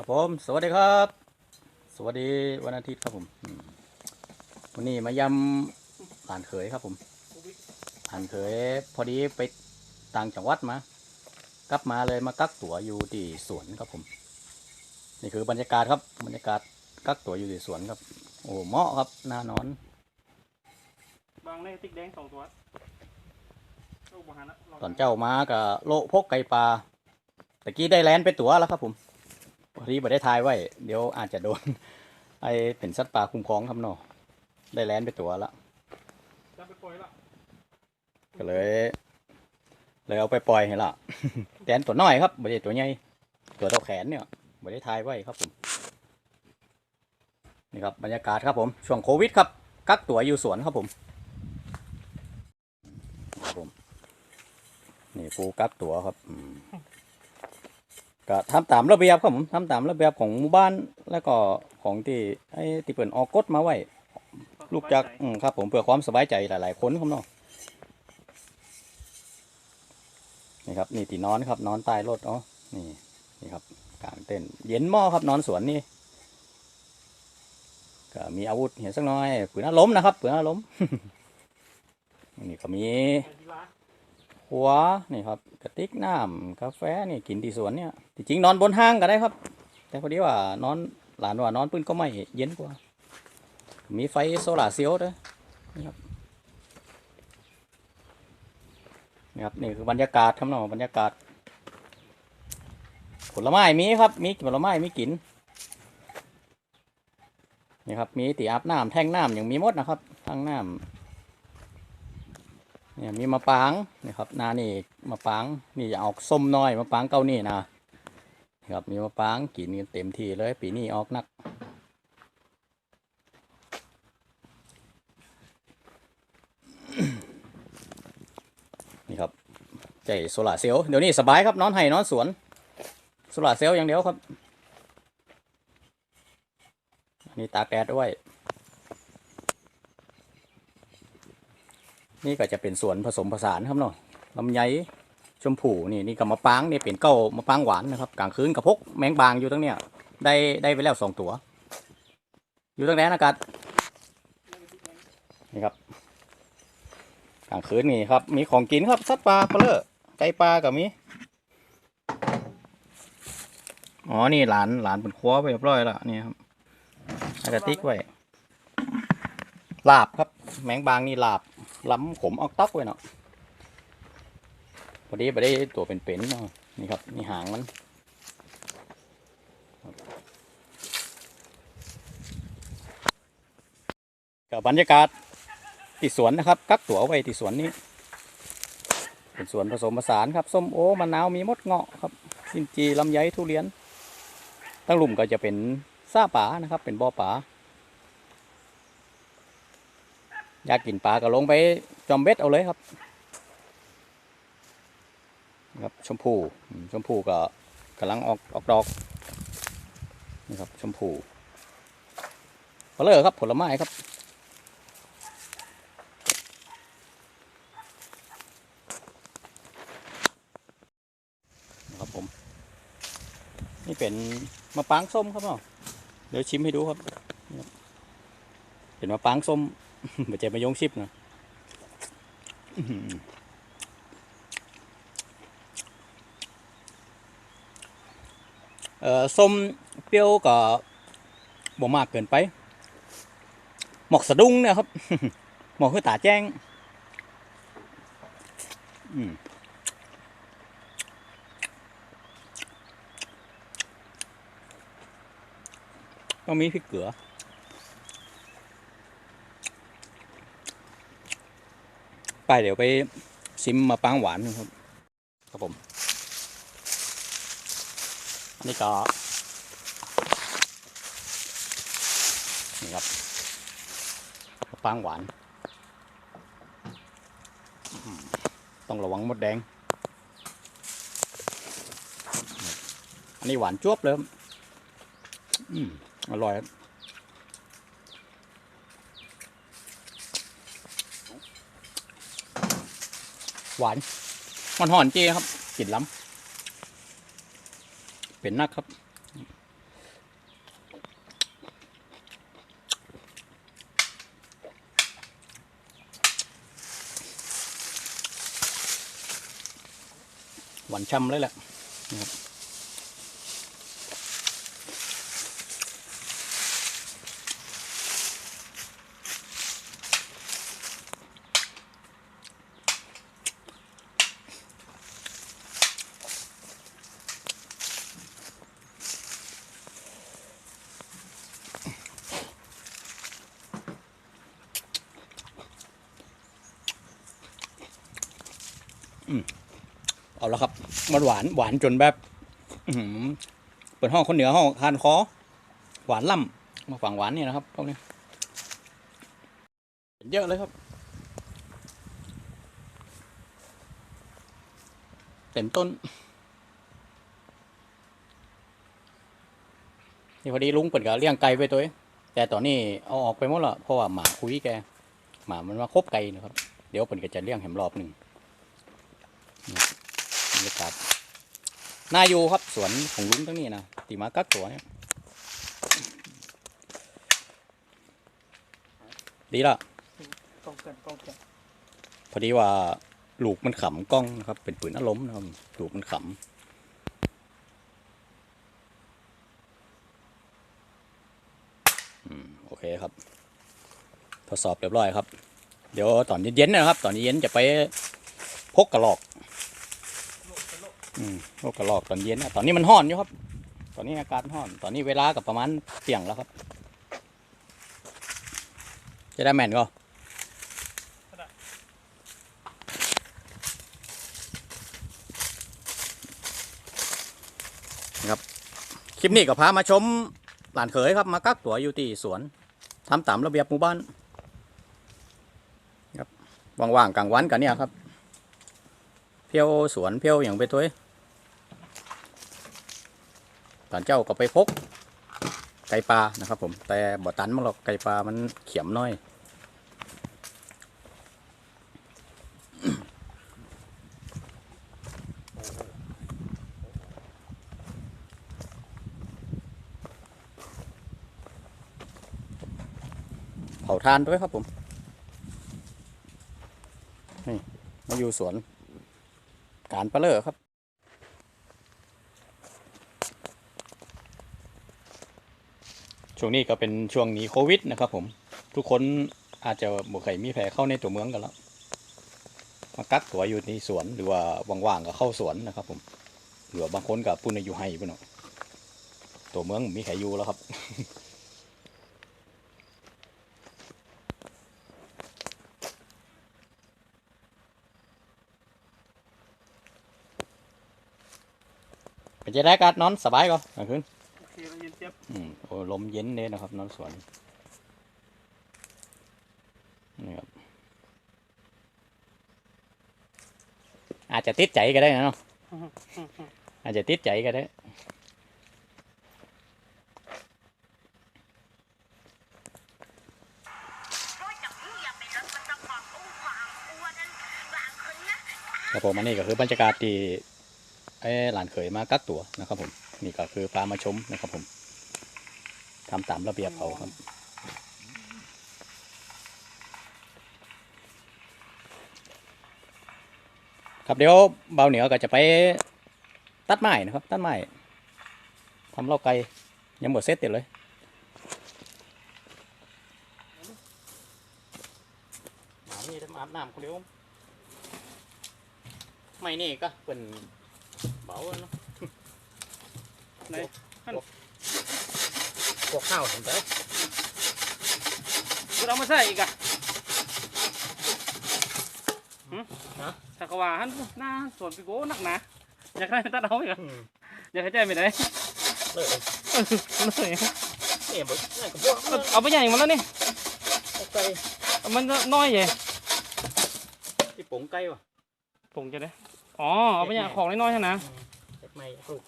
ครับผม สวัสดีครับ สวัสดีวันอาทิตย์ครับผมอืมวันนี้มายำหลานเขยครับผมหลานเขยพอดีไปต่างจังหวัดมา กลับมาเลยมากักตั๋วอยู่ที่สวนครับผม นี่คือบรรยากาศครับบรรยากาศกักตั๋วอยู่ที่สวนครับ โอ้เหมาะครับหน้านอน บางในติ๊กแดงสองตัวโอ้บหันละลงตอนเจ้ามากับโลพกไก่ปลาตะกี้ได้แลนไปตั๋วแล้วครับผม พอดีไม่ได้ทายไว้ เดี๋ยวอาจจะโดน ไอเป็นสัตว์ป่าคุ้มครองครับเนาะได้แลนไปตั๋วแล้วจะไปปล่อยละก็เลย เลยเอาไปปล่อยให้ละแตนตัวน้อยครับไม่ได้ตัวใหญ่ตัวเท่าแขนเนี่ยไม่ได้ทายไว้ครับผมนี่ครับบรรยากาศครับผมช่วงโควิดครับกักตัวอยู่สวนครับผมครับผม นี่ปูกักตัวครับอืม ก็ทำตามระเบียบครับผมทำตามระเบียบของหมู่บ้านแล้วก็ของที่ไอ้ที่เปิ่นออกกฎมาไว้ ลูกจักรอืมครับผมเพื่อความสบายใจหลาย ๆ คนครับเนาะนี่ครับนี่ตีนอนครับนอนใต้รถอ๋อนี่นี่ครับกลางเต้นเย็นหม้อครับนอนสวนนี่ก็มีอาวุธเห็นสักหน้อยปืนอารมนะครับปืนอารมนี่ก็มี หัวนี่ครับกระติกน้ำกาแฟนี่กินที่สวนเนี่ยจริงนอนบนห้างก็ได้ครับ แต่พอดีว่านอนหลานว่านอนปืนก็ไม่เย็นกว่า มีไฟโซลาร์เซลล์ด้วยนี่ครับนี่ครับนี่คือบรรยากาศครับเนาะบรรยากาศ ผลไม้มีครับ มีผลไม้มีกินนี่ครับมีตีอาบน้ำแท่งน้ำอย่างมีมดนะครับทั้งน้ำ เนี่ยมีมะปรางนี่ครับนานี่มะปรางนี่จะออกส้มน้อยมะปรางเก้านี่นะครับมีมะปรางกินเต็มที่เลยปีนี้ออกนักนี่ครับใจโซลาเซลล์เดี๋ยวนี้สบายครับนอนไห้นอนสวนโซลาเซลล์อย่างเดียวครับอันนี่ตากแดดด้วย นี่ก็จะเป็นสวนผสมผสานครับเนาะลำไยชมพูนี่นี่กับมะปางนี่เป็นเก้ามะปางหวานนะครับกลางคืนกับพกแมงบางอยู่ตั้งเนี้ยได้ได้ไปแล้วสองตัว อยู่ตั้งแดนอากาศนี่ครับกลางคืนนี่ครับ มีของกินครับสัตว์ปลาเปลือไก่ปลากับมีอ๋อ นี่หลานหลานเป็นครัวไปเรียบร้อยแล้วนี่ครับอากระติกไว้ลาบครับ แมงบางนี่ลาบ ล้ำขมออกต๊อกไว้เนาะพอดีไปได้ตัวเป็นๆเนาะนี่ครับนี่หางมันกับบรรยากาศที่สวนนะครับกักตัวไว้ที่สวนนี้เป็นสวนผสมผสานครับส้มโอมะนาวมีมดเงาะครับลินจีลำไยทุเรียน ตั้งหลุมก็จะเป็นซาป่านะครับ เป็นบ่อป่า อยากกินปลาก็ลงไปจอมเบ็ดเอาเลยครับครับชมพูอืมชมพูก็กำลังออกออกดอกนี่ครับชมพูเลอครับผลไม้ครับนะครับผม นี่เป็นมะปรางส้มครับเนาะเดี๋ยวชิมให้ดูครับ เป็นมะปรางส้ม ไม่ใช่มะยงชิบนะเออส้มเปรี้ยวก็บ่มากเกินไป หมอกสะดุ้งเนี่ยครับ หมอกคือตาแจ้ง อืมต้องมีพริกเกลือ ไปเดี๋ยวไปซิมมาปางหวานครับ ครับผมอันนี้ก็นี่ครับมะปรางหวาน ต้องระวังมดแดง อันนี้หวานจวบเลยอืมอร่อยครับ หวานหอนหอนเจครับกลิ่นล้ำเป็นนักครับ หวานช่ำเลยแหละนะครับ เอาละครับ มันหวานหวานจนแบบเปิดห้องคนเหนือห้องทานคอหวานล่ำมาฝั่งหวานนี่นะครับพวกนี้เยอะเลยครับ เต็มต้นนี่พอดีลุงเปิดกับเลี้ยงไก่ไปตัวแต่ตอนนี้เอาออกไปหมดละเพราะว่าหมาคุยแกหมามันมาคบไก่นะครับ เดี๋ยวเปิดก็จะเลี้ยงแหมรอบหนึ่ง บรรยากาศน่าอยู่ครับสวนของลุงตั้งนี้นะตีมากักตัวเนี่ยดีละกองเกินกองเกินพอดีว่าลูกมันขำกล้องนะครับ เป็นปืนอารมณ์นะครับลูกมันขำอืมโอเคครับ ทดสอบเรียบร้อยครับ เดี๋ยวตอนเย็นๆนะครับ ตอนเย็นจะไปพกกระหลอก อืมพกกระหลอกตอนเย็นนะตอนนี้มันห้อนอยู่ครับ ตอนนี้อากาศห้อน ตอนนี้เวลากับประมาณเที่ยงแล้วครับ จะได้แม่นก็คลิปนี้ก็พามาชมหลานเขยครับ มากักตัวอยู่ที่สวนทำตามระเบียบหมู่บ้านครับว่างๆกลางวันกันเนี่ยครับเที่ยวสวนเที่ยวอย่างไปตัว เองตอนเจ้าก็ไปพกไก่ปลานะครับผมแต่บ่ตันมันหรอกไก่ปลามันเขียมน้อยเผาทานด้วยครับผมนี่มาอยู่สวน การปลาเลอครับ ช่วงนี้ก็เป็นช่วงหนีโควิดนะครับผมทุกคนอาจจะบ่เคยมีแผลเข้าในตัวเมืองกันแล้ว มากักตัวอยู่ในสวนหรือว่าว่างๆก็เข้าสวนนะครับ ผมหรือว่าบางคนกับปุ่นอยู่ให้ปุ่นเนาะตัวเมืองมีใครอยู่แล้วครับเป็นจะได้การนอนสบายก็กลางคืน บอืมโอ้ลมเย็นเลยนะครับนอนสวนนี่ครับอาจจะติดใจก็ได้นะเนาะอาจจะติดใจก็ได้ครับผมอันนี้ก็คือบรรยากาศที่ไอ้หลานเขยมากักตัวนะครับผม นี่ก็คือพามาชมนะครับผม ทำตามระเบียบเขาครับ ครับเดี๋ยวเบาเหนียวก็จะไปตัดไม้นะครับ ตัดไม้ทำเล่าไก่ยังหมดเซตเต็มเลยหมานี่ทำอาบน้ำคนเดียวไม่นี่ก็เป็นเบาเนาะไหน พวกข้าวเห็นไหมเรามาใส่อีกอะหึฮะถ้าเขาว่าหันหน้าสวนปีโก้นักหนะอยากได้ตัดเอาอีกอะอืมอยากให้ใจไปไหนเลยเออเลยเนี่ยบึกเนี่ยกับพวกเอาเอาไปใหญ่มาแล้วนี่เอาไก่เอามันน้อยใหญ่ที่ปุ๋งไก่วะผมจะได้อ๋อเอาไปใหญ่ของน้อยๆใช่นะแยกแม่แยกลูก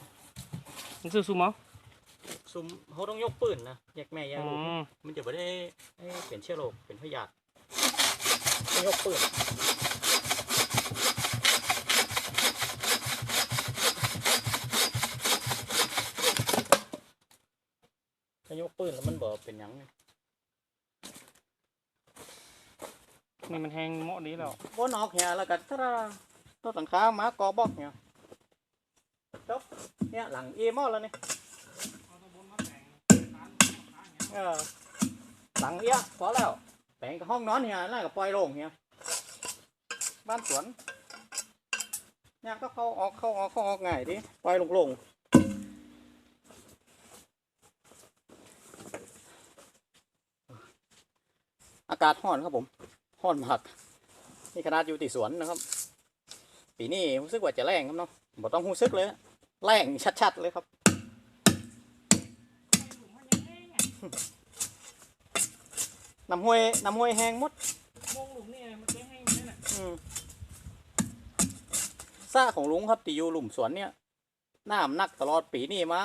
มันซื้อซูมเอา ซุมเขาต้องยกปืนนะแยกแม่แยกอ๋อลูกมันจะไม่ได้ให้เป็นเชื้อโรคเป็นพยาธิต้องยกปืนถ้ายกปืนแล้วมันบ่เป็นหยังนี่มันแห้งเหมาะดีแล้วบนออกเหียแล้วก็ถ้าตัวสังขาหมากอบอกเนี่ยจบเนี่ยหลังเอหมอแล้วนี่เอาตัวบนมาแต่งร้านร้านอย่าง เออหลังเอี้ยพอแล้วแปลงกับห้องนอนเนี่ยน่ากับปล่อยโล่งเนี่ยบ้านสวนเนี่ยก็เข้าออกเข้าออกเข้าออกง่ายดิปล่อยโล่งๆอากาศร้อนครับผมร้อนมากนี่ขนาดอยู่ที่สวนนะครับ ปีนี้รู้สึกว่าจะแรงครับเนาะบ่ต้องรู้สึกเลย แรงชัดๆเลยครับ น้ำห้วยน้ำห้วยแห้งหมดมงหลุมนี่มันยังแห้งอยู่นั่นน่ะอืมซ่าของลุงครับตีอยู่หลุมสวนเนี่ยน้ำหนักตลอดปีนี่มา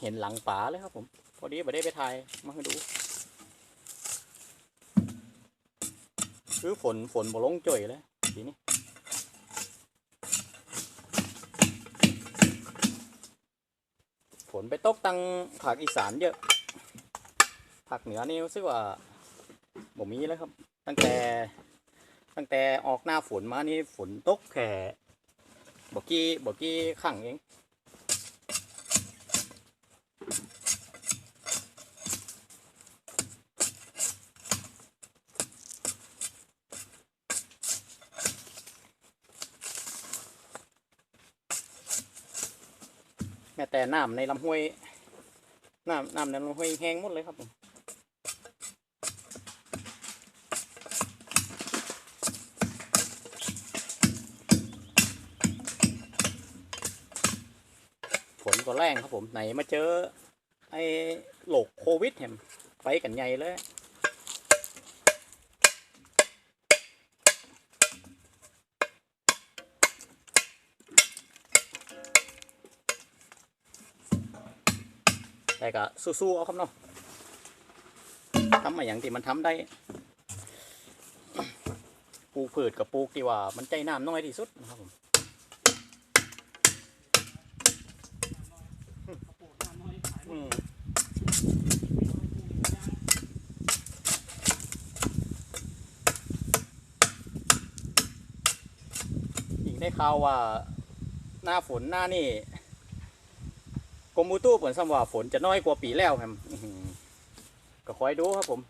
เห็นหลังป่าเลยครับ ผม พอดีไม่ได้ไปถ่ายมาให้ดูคือฝนฝนบ่ลงจ่อยเลยปีนี้ฝนไปตกตังภาคอีสานเยอะ ภาคเหนือนี่รู้สึกว่าบ่มีแล้วครับ ตั้งแต่ตั้งแต่ออกหน้าฝนมานี่ฝนตกแค่บกี้บกี้ขังเองแม้แต่น้ำในลำห้วยน้ำน้ำในลำห้วยแห้งหมดเลยครับผม ฝนก็แรงครับผมไหนมาเจอ ไอ้โรคโควิดเห็นไปกันใหญ่เลยแต่ก็สู้ๆเอาครับเนาะทำมาอย่างที่มันทำได้ปลูกพืชกับปลูกที่ว่ามันใจน้ำน้อยที่สุดนะครับผม กระโปรงน้ำน้ อยขายหมอืดมยิ่งได้ข่าวว่า หน้าฝนหน้านี่กรมอุตุผลสำว่าฝนจะน้อยกว่าปีแล้วครับก็คอยดูครับผม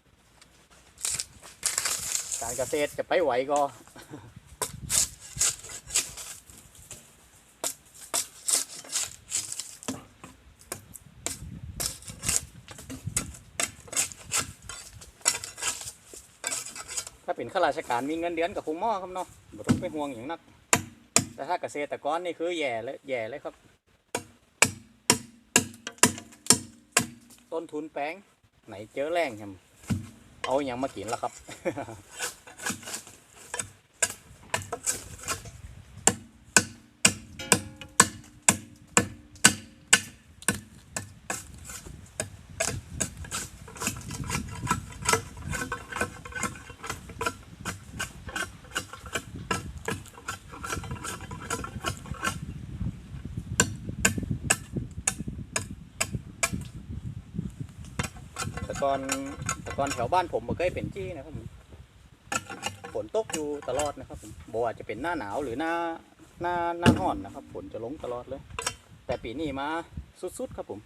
การเกษตรจะไปไหวก็ เป็นข้าราชการมีเงินเดือนกับคงหม้อครับเนาะบ่ต้องไปห่วงอย่างนัก แต่ถ้าเกษตรกรนี่คือแย่เลยแย่เลยครับ ต้นทุนแป้งไหนเจอแรงครับเอาอย่างมากินละครับ ก่อนแต่ก่อนแถวบ้านผมบ่เคยเป็นจี้นะครับผมฝนตกอยู่ตลอดนะครับผมบ่ว่าจะเป็นหน้าหนาวหรือหน้าหน้าหน้าร้อนนะครับฝนจะลงตลอดเลย แต่ปีนี้มาสุดๆครับผม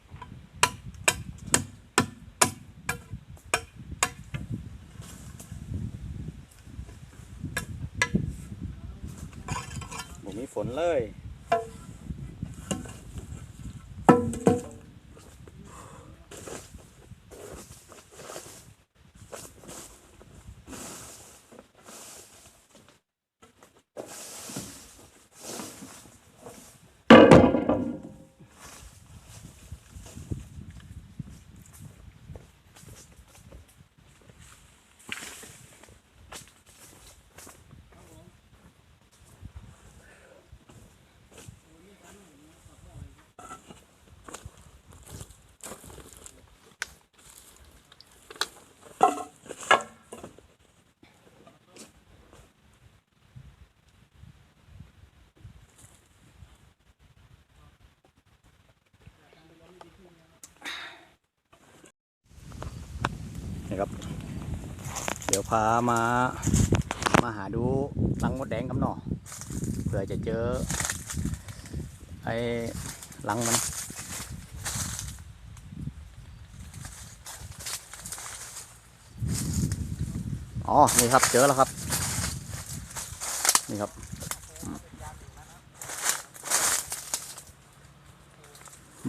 บ่มีฝนเลย นะครับ เดี๋ยวพามามาหาดูรังมดแดงกับหน่อเผื่อจะเจอไอ้หลังมันอ๋อ นี่ครับ เจอแล้วครับ นี่ครับ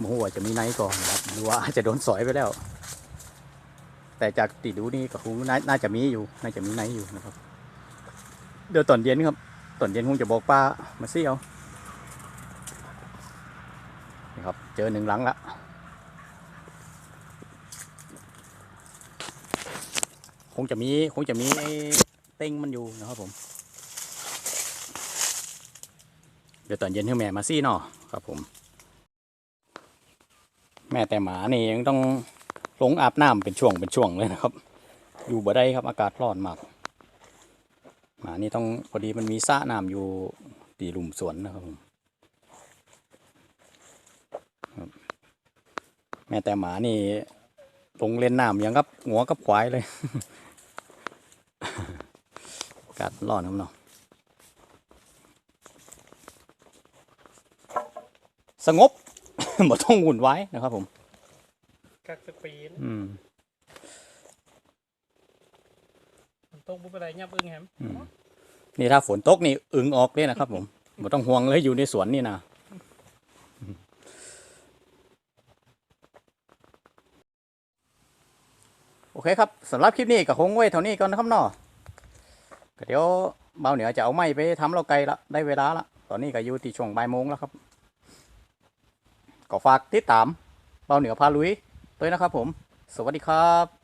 มโมว่าจะมีไนท์ก่อนครับหรือว่าจะโดนสอยไปแล้ว แต่จากติดดูนี่ก็คงน่าน่าจะมีอยู่ น่าจะมีไหนอยู่นะครับ เดี๋ยวตอนเย็นครับ ตอนเย็นคงจะบอกป้ามาซี่เอานี่ครับ เจอหนึ่งหลังละคงจะมีคงจะมีเต้งมันอยู่นะครับผม เดี๋ยวตอนเย็นให้แม่มาซี่เนาะครับผม แม่แต่หมานี่ยังต้อง ลงอาบน้ำเป็นช่วงเป็นช่วงเลยนะครับ อยู่บ่ได้ครับอากาศร้อนมากหมานี่ต้องพอดีมันมีสระน้ำอยู่ตีหลุมสวนนะครับผมแม่แต่หมานี่ลงเล่นน้ำยังกับหัวกับควายเลยอากาศร้อนครับเนาะสงบบ่ต้องวุ่นไวายนะครับผม กักสักปีนอืมมันตกบุบอะไรยับอึ้งแฮมอืมนี่ถ้าฝนตกนี่อึงออกเลยนะครับ ผมบ่ต้องห่วงเลยอยู่ในสวนนี่นะโอเคครับสำหรับคลิปนี้ก็คงไว้เท่านี้ก่อนนะครับเนาะก็เดี๋ยวเบาเหนือจะเอาไม้ไปทำเราไกลละได้เวลาละตอนนี้ก็อยู่ที่ช่วงบ่ายโมงแล้วครับ ก็ฝากติดตามเบาเหนือพาลุย ด้วยนะครับผม สวัสดีครับ